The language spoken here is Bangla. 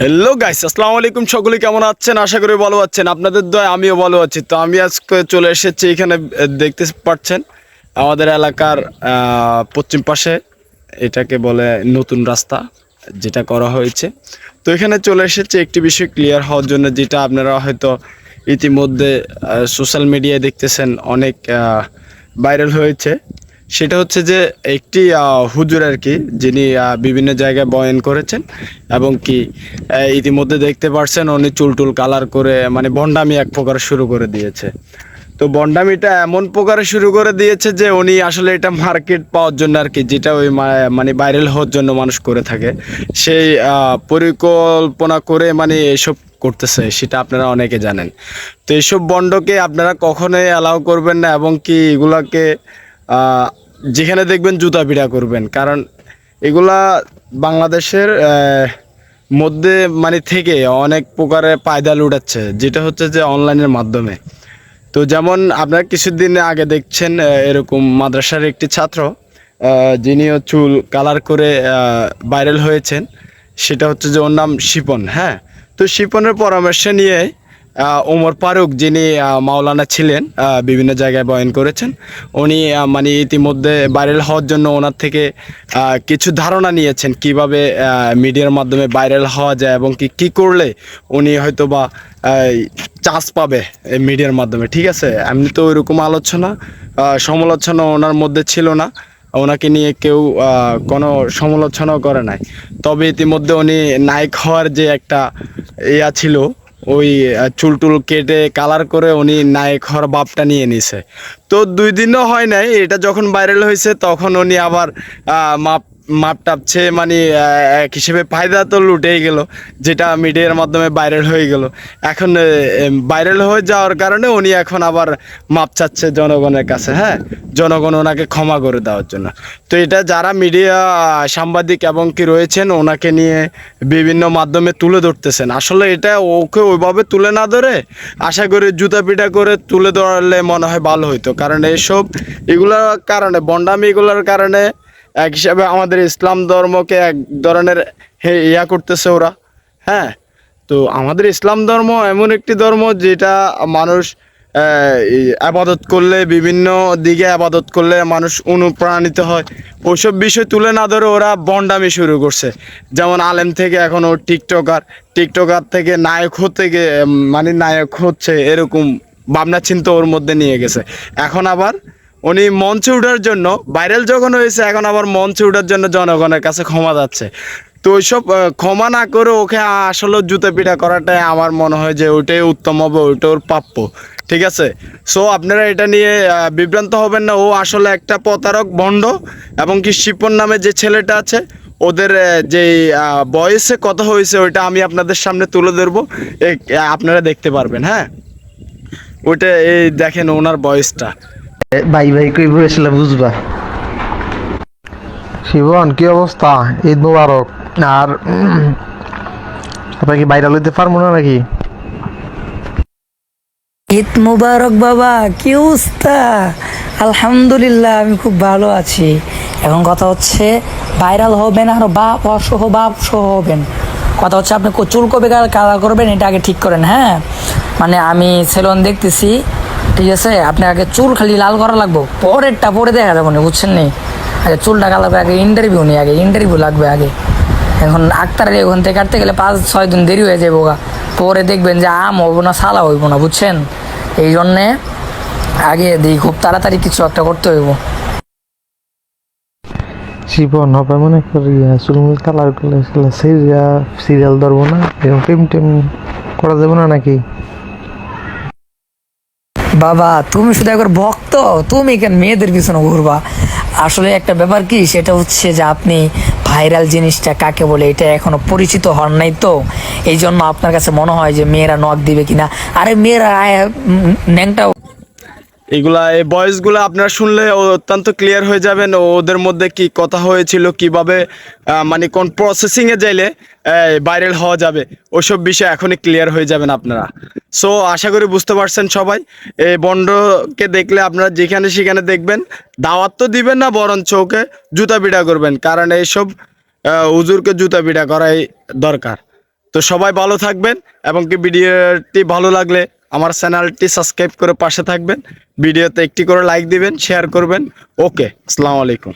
হ্যালো গাইস আসসালামু আলাইকুম। সকলে কেমন আছেন? আশা করি ভালো আছেন। আপনাদের দয় আমিও ভালো আছি। তো আমি আজকে চলে এসেছি এখানে দেখতে পাচ্ছেন আমাদের এলাকার পশ্চিম পাশে, এটাকে বলে নতুন রাস্তা, যেটা করা হয়েছে। তো এখানে চলে এসেছে একটি বিষয় ক্লিয়ার হওয়ার জন্য, যেটা আপনারা হয়তো ইতিমধ্যে সোশ্যাল মিডিয়ায় দেখতেছেন, অনেক ভাইরাল হয়েছে। সেটা হচ্ছে যে একটি হুজুর আর কি, যিনি বিভিন্ন জায়গায় বয়ান করেছেন এবং কি ইতিমধ্যে দেখতে পারছেন উনি চুলটুল কালার করে মানে বন্ডামি এক প্রকার শুরু করে দিয়েছে। তো বন্ডামিটা এমন প্রকারে শুরু করে দিয়েছে যে উনি আসলে এটা মার্কেট পাওয়ার জন্য আর কি, যেটা ওই মানে ভাইরাল হওয়ার জন্য মানুষ করে থাকে। সেই পরিকল্পনা করে মানে এসব করতেছে, সেটা আপনারা অনেকে জানেন। তো এইসব বন্ডকে আপনারা কখনোই অ্যালাউ করবেন না এবং কি এগুলাকে যেখানে দেখবেন জুতা পিড়া করবেন। কারণ এগুলা বাংলাদেশের মধ্যে মানে থেকে অনেক প্রকারে পায়দা লুটাচ্ছে, যেটা হচ্ছে যে অনলাইনের মাধ্যমে। তো যেমন আপনারা কিছুদিন আগে দেখছেন এরকম মাদ্রাসার একটি ছাত্র যিনিও চুল কালার করে ভাইরাল হয়েছেন। সেটা হচ্ছে যে ওর নাম শিপন হ্যাঁ? তো শিপনের পরামর্শ নিয়ে ওমর ফারুক যিনি মাওলানা ছিলেন বিভিন্ন জায়গায় বয়ন করেছেন, উনি মানে ইতিমধ্যে ভাইরাল হওয়ার জন্য ওনার থেকে কিছু ধারণা নিয়েছেন কীভাবে মিডিয়ার মাধ্যমে ভাইরাল হওয়া যায় এবং কি কি করলে উনি হয়তো বা চান্স পাবে মিডিয়ার মাধ্যমে, ঠিক আছে? এমনি তো ওইরকম আলোচনা সমালোচনা ওনার মধ্যে ছিল না, ওনাকে নিয়ে কেউ কোনো সমালোচনাও করে নাই। তবে ইতিমধ্যে উনি নায়ক হওয়ার যে একটা ইয়া ছিল ওই চুল টুল কেটে কালার করে উনি নায়ক হওয়ার বাপটা নিয়ে নিছে। তো দুই দিনও হয় নাই, এটা যখন ভাইরাল হয়েছে তখন উনি আবার মাপ মাপ টাপছে মানে এক হিসেবে ফায়দা তো লুটেই গেল, যেটা মিডিয়ার মাধ্যমে ভাইরাল হয়ে গেল। এখন ভাইরাল হয়ে যাওয়ার কারণে উনি এখন আবার মাপ চাচ্ছে জনগণের কাছে হ্যাঁ? জনগণ ওনাকে ক্ষমা করে দেওয়ার জন্য। তো এটা যারা মিডিয়া, সাংবাদিক এবং কি রয়েছেন, ওনাকে নিয়ে বিভিন্ন মাধ্যমে তুলে ধরতেছেন। আসলে এটা ওকে ওইভাবে তুলে না ধরে আশা করি জুতা পিটা করে তুলে ধরলে মনে হয় ভালো হইতো। কারণ এইসব এগুলোর কারণে, বন্ডামি এগুলোর কারণে এক হিসাবে আমাদের ইসলাম ধর্মকে এক ধরনের হে ইয়া করতেছে ওরা হ্যাঁ? তো আমাদের ইসলাম ধর্ম এমন একটি ধর্ম যেটা মানুষ আবাদত করলে, বিভিন্ন দিকে আবাদত করলে মানুষ অনুপ্রাণিত হয়। ওইসব বিষয় তুলে না ধরে ওরা বন্ডামি শুরু করছে। যেমন আলেম থেকে এখন ও টিকটকার টিকটকার থেকে নায়ক হতে মানে নায়ক হচ্ছে এরকম ভাবনা চিন্তা ওর মধ্যে নিয়ে গেছে। এখন আবার উনি মঞ্চে ওঠার জন্য ভাইরাল যখন হয়েছে, এখন আবার মঞ্চে ওঠার জন্য জনগণের কাছে ক্ষমা যাচ্ছে। তো ওইসব ক্ষমা না করে ওকে আসলে জুতো পিঠা করাটাই আমার মনে হয় যে ওইটাই উত্তম হবে ওইটা ওর প্রাপ্য। ঠিক আছে? সো আপনারা এটা নিয়ে বিভ্রান্ত হবেন না। ও আসলে একটা প্রতারক ভণ্ড এবং কি শিপন নামে যে ছেলেটা আছে, ওদের যে বয়সে কত হয়েছে, ওইটা আমি আপনাদের সামনে তুলে ধরবো। আপনারা দেখতে পারবেন হ্যাঁ? ওইটা, এই দেখেন ওনার বয়সটা। ভাই ভাই কই বসলে বুঝবা। শিবন কি অবস্থা? ঈদ মুবারক। আর আপনার কি বাইরে লইতে পারব না নাকি? ঈদ মুবারক বাবা কি অবস্থা? আলহামদুলিল্লাহ আমি খুব ভালো আছি। এখন কথা হচ্ছে ভাইরাল হবেন আর বাপ সহ বাপ সহ হবেন। কথা হচ্ছে আপনি কো- চুল কবে কালার করবেন এটা আগে ঠিক করেন হ্যাঁ? মানে আমি সেলুন দেখতেছি ঠিক আছে? আপনি আগে চুল খালি লাল করা লাগবো, পরেরটা পরে দেখা যাব না, বুঝছেন নি? আগে চুলটা করে আগে ইন্টারভিউ নেই আগে ইন্টারভিউ লাগবে আগে। এখন আক্তারের ওখান থেকে কাটতে গেলে পাঁচ, ছয় দিন দেরি হয়ে যাব গা পরে দেখবেন যে আম হইব না, সালা হইব না, বুঝছেন? এই জন্যে আগে দিই খুব তাড়াতাড়ি কিছু একটা করতে হইব। শিবন হবে মনে করি চুলমুল কালার করলে সিরিয়াল ধরবো না? এরকম টেম টেম করা যাবে না নাকি? বাবা, তুমি শুধু একবার ভক্ত, তুমি কেন মেয়েদের পিছনে ঘুরবা? আসলে একটা ব্যাপার কি, সেটা হচ্ছে যে আপনি ভাইরাল জিনিসটা কাকে বলে, এটা এখনও পরিচিত হন নাই তো। এই জন্য আপনার কাছে মনে হয় যে মেয়েরা নখ দিবে কিনা। আরে মেয়েরা ন্যাংটা এগুলা, এই ভয়েসগুলো আপনারা শুনলে অত্যন্ত ক্লিয়ার হয়ে যাবেন, ওদের মধ্যে কি কথা হয়েছিল, কীভাবে মানে কোন প্রসেসিংয়ে যাইলে ভাইরাল হওয়া যাবে, ওসব বিষয় এখনই ক্লিয়ার হয়ে যাবেন আপনারা। সো আশা করি বুঝতে পারছেন সবাই। এই বন্ডকে দেখলে আপনারা যেখানে সেখানে দেখবেন, দাওয়াত তো দিবেন না, বরঞ্চ ওকে জুতা পিটা করবেন, কারণ এইসব হুজুরকে জুতা পিটা করাই দরকার। তো সবাই ভালো থাকবেন এবং কি ভিডিওটি ভালো লাগলে আমার চ্যানেলটি সাবস্ক্রাইব করে পাশে থাকবেন। ভিডিওতে একটি করে লাইক দিবেন, শেয়ার করবেন। ওকে, আসসালামু আলাইকুম।